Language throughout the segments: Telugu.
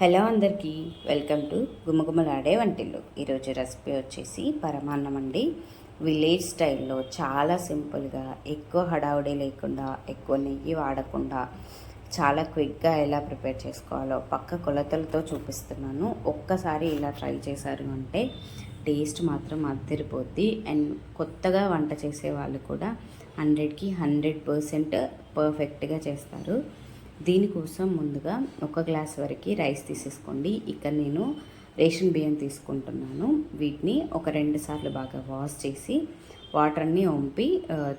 హలో అందరికీ వెల్కమ్ టు గుమగుమలాడే వంటిల్లు. ఈరోజు రెసిపీ వచ్చేసి పరమాన్నం అండి. విలేజ్ స్టైల్లో చాలా సింపుల్గా ఎక్కువ హడావుడి లేకుండా ఎక్కువ నెయ్యి వాడకుండా చాలా క్విక్గా ఎలా ప్రిపేర్ చేసుకోవాలో పక్క కొలతలతో చూపిస్తున్నాను. ఒక్కసారి ఇలా ట్రై చేశారు అంటే టేస్ట్ మాత్రం అద్దరిపోద్ది. అండ్ కొత్తగా వంట చేసే వాళ్ళు కూడా హండ్రెడ్కి హండ్రెడ్ పర్సెంట్ పర్ఫెక్ట్గా చేస్తారు. దీనికోసం ముందుగా ఒక గ్లాస్ వరకు రైస్ తీసేసుకోండి. ఇక్కడ నేను రేషన్ బియ్యం తీసుకుంటున్నాను. వీటిని ఒక రెండు సార్లు బాగా వాష్ చేసి వాటర్ని వంపి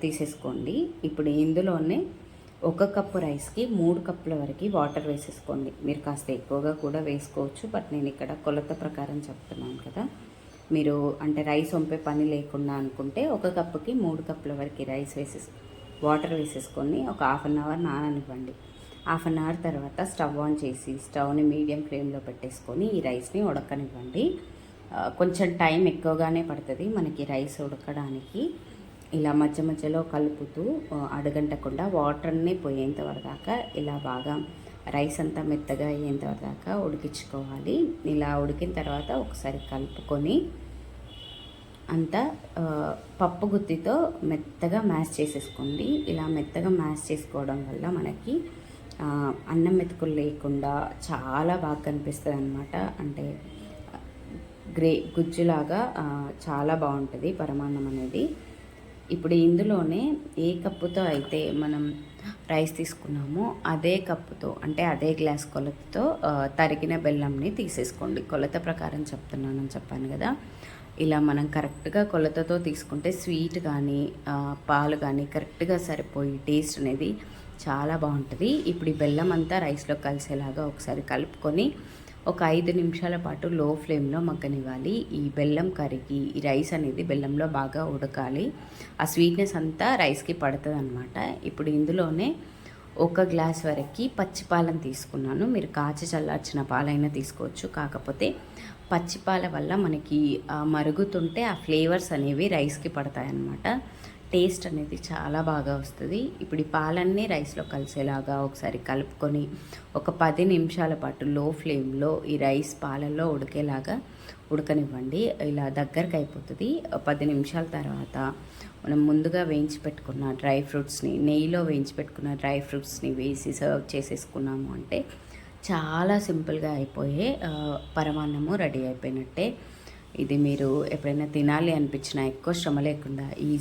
తీసేసుకోండి. ఇప్పుడు ఇందులోనే ఒక కప్పు రైస్కి మూడు కప్పుల వరకు వాటర్ వేసేసుకోండి. మీరు కాస్త ఎక్కువగా కూడా వేసుకోవచ్చు బట్ నేను ఇక్కడ కొలత ప్రకారం చెప్తున్నాను కదా. మీరు అంటే రైస్ వంపే పని లేకుండా అనుకుంటే ఒక కప్పుకి మూడు కప్పుల వరకు రైస్ వేసేసి వాటర్ వేసేసుకొని ఒక హాఫ్ అన్ అవర్ నాననివ్వండి. హాఫ్ అన్ అవర్ తర్వాత స్టవ్ ఆన్ చేసి స్టవ్ని మీడియం ఫ్లేమ్లో పెట్టేసుకొని ఈ రైస్ని ఉడకనివ్వండి. కొంచెం టైం ఎక్కువగానే పడుతుంది మనకి రైస్ ఉడకడానికి. ఇలా మధ్య మధ్యలో కలుపుతూ అడగంటకుండా వాటర్ని పోయేంత వరదాకా దాకా ఇలా బాగా రైస్ అంతా మెత్తగా అయ్యేంత వరదాకా దాకా ఉడికించుకోవాలి. ఇలా ఉడికిన తర్వాత ఒకసారి కలుపుకొని అంతా పప్పు గుత్తితో మెత్తగా మ్యాష్ చేసేసుకోండి. ఇలా మెత్తగా మ్యాష్ చేసుకోవడం వల్ల మనకి అన్నం మెతుకులు లేకుండా చాలా బాగా కనిపిస్తుంది అనమాట అంటే గ్రే గుజ్జులాగా చాలా బాగుంటుంది పరమాన్నం అనేది. ఇప్పుడు ఇందులోనే ఏ కప్పుతో అయితే మనం రైస్ తీసుకున్నామో అదే కప్పుతో అంటే అదే గ్లాస్ కొలతతో తరిగిన బెల్లంని తీసేసుకోండి. కొలత ప్రకారం చెప్తున్నానని చెప్పాను కదా. ఇలా మనం కరెక్ట్గా కొలతతో తీసుకుంటే స్వీట్ కానీ పాలు కానీ కరెక్ట్గా సరిపోయి టేస్ట్ అనేది చాలా బాగుంటుంది. ఇప్పుడు ఈ బెల్లం అంతా రైస్లో కలిసేలాగా ఒకసారి కలుపుకొని ఒక ఐదు నిమిషాల పాటు లో ఫ్లేమ్లో మగ్గనివ్వాలి. ఈ బెల్లం కరిగి ఈ రైస్ అనేది బెల్లంలో బాగా ఉడకాలి. ఆ స్వీట్నెస్ అంతా రైస్కి పడుతుంది అనమాట ఇప్పుడు ఇందులోనే ఒక గ్లాస్ వరకు పచ్చిపాలను తీసుకున్నాను. మీరు కాచి చల్లార్చిన పాలైనా తీసుకోవచ్చు. కాకపోతే పచ్చిపాల వల్ల మనకి మరుగుతుంటే ఆ ఫ్లేవర్స్ అనేవి రైస్కి పడతాయి అన్నమాట టేస్ట్ అనేది చాలా బాగా వస్తుంది. ఇప్పుడు ఈ పాలన్నీ రైస్లో కలిసేలాగా ఒకసారి కలుపుకొని ఒక పది నిమిషాల పాటు లో ఫ్లేమ్లో ఈ రైస్ పాలల్లో ఉడికేలాగా ఉడకనివ్వండి. ఇలా దగ్గరకు అయిపోతుంది పది నిమిషాల తర్వాత మనం ముందుగా వేయించి పెట్టుకున్న డ్రై ఫ్రూట్స్ని నెయ్యిలో వేయించి పెట్టుకున్న డ్రై ఫ్రూట్స్ని వేసి సర్వ్ చేసేసుకున్నాము అంటే చాలా సింపుల్గా అయిపోయే పరమాన్నము రెడీ అయిపోయినట్టే. ఇది మీరు ఎప్పుడైనా తినాలి అనిపించినా ఎక్కువ శ్రమ లేకుండా ఈజీ